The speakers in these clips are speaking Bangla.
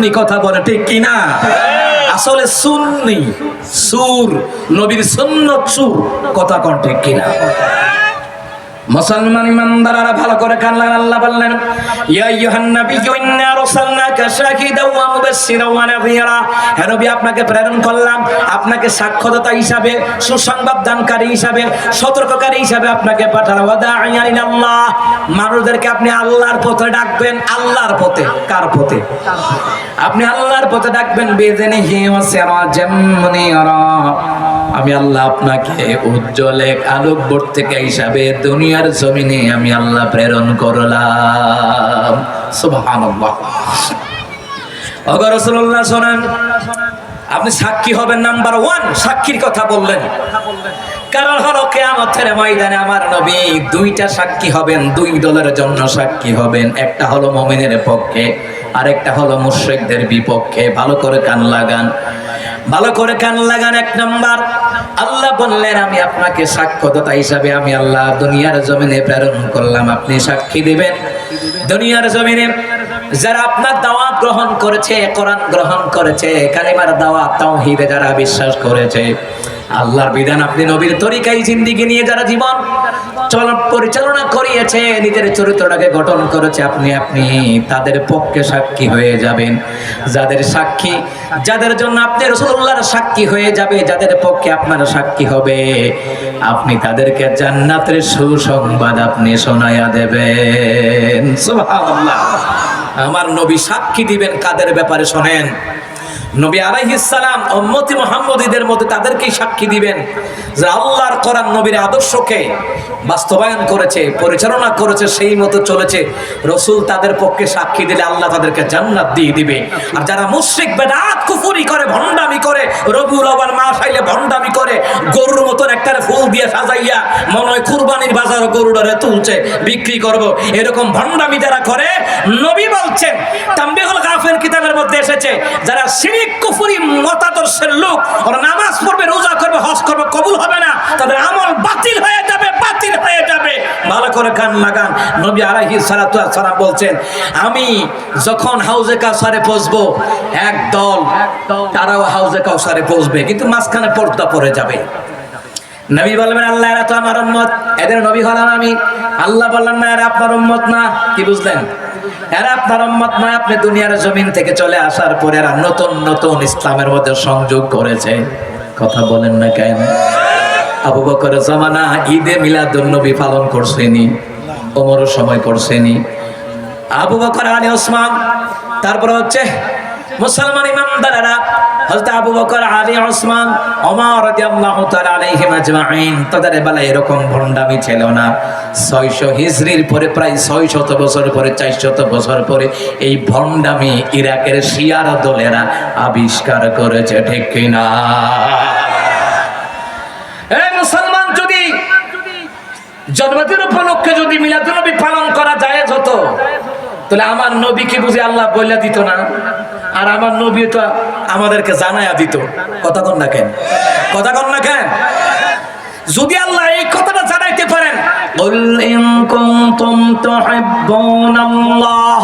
সুন্নি কথা বলে ঠিক কিনা? আসলে সুন্নি সুর নবীর সুন্নত সুর কথা কোন ঠিক কিনা? মুসলমান ইমানদাররা ভালো করে কান লাগান আল্লাহ বললেন ইয়া আইয়ুহান নাবিয়্যু ইন্না আরসালনাকা শাহিদাও ওয়া মুবাশশিরাও ওয়া নাযীরা। হে নবী আপনাকে প্রেরণ করলাম আপনাকে সাক্ষ্যদাতা হিসাবে সুসংবাদ দানকারী হিসাবে সতর্ককারী হিসাবে আপনাকে পাঠালাম। ওয়া দাঈয়ান ইলাল্লাহ মানুষদেরকে আপনি আল্লাহর পথে ডাকবেন, আল্লাহর পথে। কার পথে? আপনি আল্লাহর পথে ডাকবেন ওয়া আমি আল্লাহ আপনাকে উজ্জ্বল এক আলোকবর্তিকা হিসাবে দুনিয়ার জমিনে আমি আল্লাহ প্রেরণ করলাম। সুবহানাল্লাহ। অগর রাসূলুল্লাহ, শোনেন, আপনি সাক্ষী হবেন নাম্বার ওয়ান, সাক্ষীর কথা বললেন। কারণ হলো কেয়ামতের ময়দানে আমার নবী দুইটা সাক্ষী হবেন, দুই দলের জন্য সাক্ষী হবেন। একটা হলো মমিনের পক্ষে, আরেকটা হলো মুশরিকদের বিপক্ষে। ভালো করে কান লাগান। ভালো করে কান লাগান এক নাম্বার। আল্লাহ বললেন, আমি আপনাকে সাক্ষ্যদাতা হিসাবে আমি আল্লাহ দুনিয়ার জমিনে প্রেরণ করলাম। আপনি সাক্ষী দিবেন। দুনিয়ার জমিনে যারা আপনার দাওয়াত গ্রহণ করেছে, কোরআন গ্রহণ করেছে, কালিমার দাওয়া তাওহীদে যারা বিশ্বাস করেছে। আল্লাহর বিধান আপনি নবীর তরিকায় জিন্দিগি নিয়ে যারা জীবন চল পরিচালনা করিয়েছে, নিজের চরিত্রটাকে গঠন করেছে, আপনি আপনি, তাদের পক্ষে সাক্ষী হয়ে যাবেন। যাদের সাক্ষী, যাদের জন্য আপনি রসুল্লাহর সাক্ষী হয়ে যাবে, যাদের পক্ষে আপনার সাক্ষী হবে, আপনি তাদেরকে জান্নাতের সুসংবাদ আপনি শোনায়া দেবেন। সুবহানাল্লাহ। আমার নবী সাক্ষী দিবেন কাদের ব্যাপারে শোনেন? নবী আলাইহিস সালাম উম্মতি মুহাম্মদীদের মধ্যে তাদেরকেই সাক্ষী দিবেন যে আল্লাহর কোরআন নবীর আদর্শকে বাস্তবায়ন করেছে, পরিচালনা করেছে, সেই মতো চলেছে। রসুল তাদের পক্ষে সাক্ষী দিলে আল্লাহ তাদেরকে জান্নাত দিয়ে দিবে। আর যারা মুশরিক, বেদাত, কুফরি করে, ভণ্ডামি করে রবিউল আওয়াল মাস আইলে ভণ্ডামি করে গরুর মতন একটা ফুল দিয়ে সাজাইয়া মনে হয় কুরবানির বাজার গরুডারে তুলছে, বিক্রি করব। এরকম ভণ্ডামি যারা করে, নবী বলছেন তাম্বিহুল গাফের কিতাবের মধ্যে এসেছে, যারা শিরিক, কুফরি, মতাদর্শের লোক, ওরা নামাজ পড়বে, রোজা করবে, হজ করবে, কবুল হবে না, তাদের আমল বাতিল হয়ে যাবে। ভালো করে কান লাগান। নবী সালাতু সালাম বলছেন, আমি যখন হাউজে কাউসারে পৌঁছবো, এক দল তারাও হাউজে কাউসারে পৌঁছবে, কিন্তু মাঝখানে পর্দা পড়ে যাবে। নবী বলবেন আল্লাহ, এরা তো আমার উম্মত। এদের নবী হলাম আমি। আল্লাহ বললেন, না, এরা আপনার উম্মত না। কি বুঝলেন? এরা আপনার উম্মত না আপনি দুনিয়ার জমিন থেকে চলে আসার পরে এরা নতুন নতুন ইসলামের মধ্যে সংযোগ করেছে। কথা বলেন না কেন? আবু বকর জামানা ঈদে মিলাদুন নবী পালন করছেনি ওমর সময় করছেনি আবু বকর আলী ওসমান, তারপর হচ্ছে মুসলমান ইমানদারেরা, হযরত আবু বকর আলী ওসমান, ওমর রাদিয়াল্লাহু তাআলা আলাইহিম আজমাইন তাদের বেলায় এরকম ভণ্ডামি ছিল না। 600 হিজরির পরে, প্রায় 600 বছর পরে 400 বছর পরে এই ভণ্ডামি ইরাকের শিয়ার দলেরা আবিষ্কার করেছে, ঠিক কিনা? মুসলমান যদি জন্মদিন উপলক্ষে যদি মিলাদুনবী পালন করা যায় হতো তাহলে আমার নবীকে বুঝে আল্লাহ বইলা দিত না আর আমার নবী তো আমাদেরকে জানায়া দিত কথা কন না কেন কথা কন না কেন যদি আল্লাহ এই কথাটা জানাইতে পারেন قل إن كنتم تحبون الله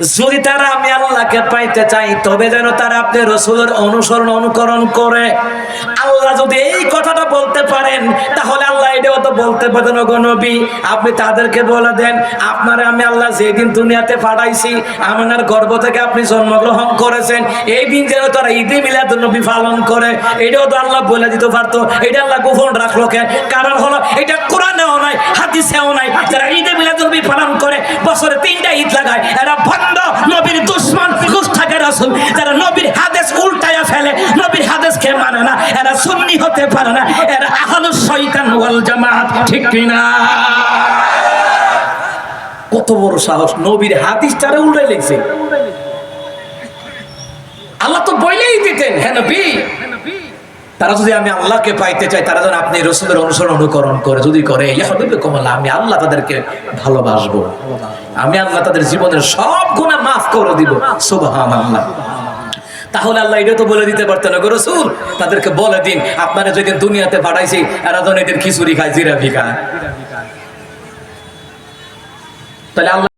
যদি তারা আমি আল্লাহকে পাইতে চাই, তবে যেন তারা আপনি রসুলের অনুসরণ অনুকরণ করে। আল্লাহ যদি এই কথাটা বলতে পারেন, তাহলে আল্লাহ এটাও তো বলতে পারেন ওগো আপনি তাদেরকে বলে দেন, আপনারা আমি আল্লাহ যেদিন দুনিয়াতে পাঠাইছি আমার গর্ভ থেকে আপনি জন্মগ্রহণ করেছেন। এই দিন যেন তারা ঈদে মিলাদ নবী পালন করে। এটাও তো আল্লাহ বলে দিতে পারতো। এটা আল্লাহ গোপন রাখল কেন কারণ হলো, এটা কোরআনেও নাই হাদিসেও নাই। যারা ঈদে মিলাদ নবী পালন করে, বছরে তিনটা ঈদ লাগায়, এরা ভণ্ড নবীর দুশ্মন গুস্তাকে রাসূল। যারা নবীর হাদিস উল্টায়া ফেলে, নবীর হাদিসকে মানে না, এরা সুন্নি হতে পারে না। এরা আহলুস শয়তান ওয়াল জামাত, ঠিক কিনা? কত বড় সাহস, নবীর হাদিসটারে উল্টাই লিখছে আল্লাহ তো বইলেই দিতেন হ্যাঁ নবী। তারা যদি আমি আল্লাহকে পাইতে চাই, তারা যেন আপনি রসুলের অনুসরণ অনুকরণ করে। যদি করে কমলা আমি আল্লাহ তাদেরকে ভালোবাসবো। আমি আল্লাহ তাদের জীবনের সব গুণা মাফ করে দিব। সুবহান আল্লাহ তাহলে আল্লাহ এটা তো বলে দিতে পারতেন গো রসুল, তাদেরকে বলে দিন, আপনারা যেদিন দুনিয়াতে পাঠাইছি, এরা যেন এদের খিচুড়ি খায়, জিরা ভিকা তাহলে আল্লাহ